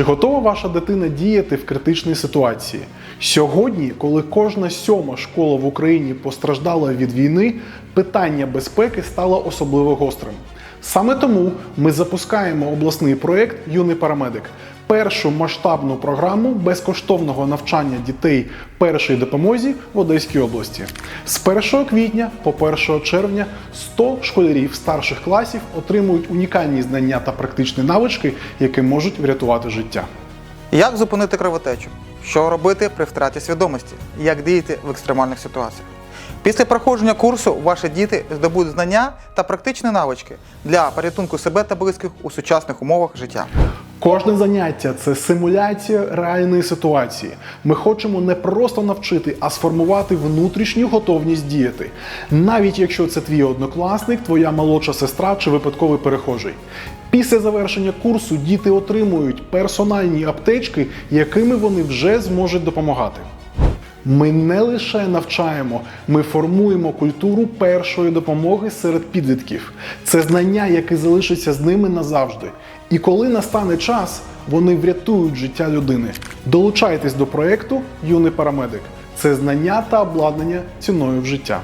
Чи готова ваша дитина діяти в критичній ситуації? Сьогодні, коли кожна сьома школа в Україні постраждала від війни, питання безпеки стало особливо гострим. Саме тому ми запускаємо обласний проєкт Юний парамедик першу масштабну програму безкоштовного навчання дітей першій допомозі в Одеській області. З 1 квітня по 1 червня 100 школярів старших класів отримують унікальні знання та практичні навички, які можуть врятувати життя. Як зупинити кровотечу? Що робити при втраті свідомості? Як діяти в екстремальних ситуаціях? Після проходження курсу ваші діти здобудуть знання та практичні навички для порятунку себе та близьких у сучасних умовах життя. Кожне заняття це симуляція реальної ситуації. Ми хочемо не просто навчити, а сформувати внутрішню готовність діяти, навіть якщо це твій однокласник, твоя молодша сестра чи випадковий перехожий. Після завершення курсу діти отримують персональні аптечки, якими вони вже зможуть допомагати. Ми не лише навчаємо, ми формуємо культуру першої допомоги серед підлітків. Це знання, яке залишиться з ними назавжди. І коли настане час, вони врятують життя людини. Долучайтесь до проєкту Юний парамедик. Це знання та обладнання ціною в життя.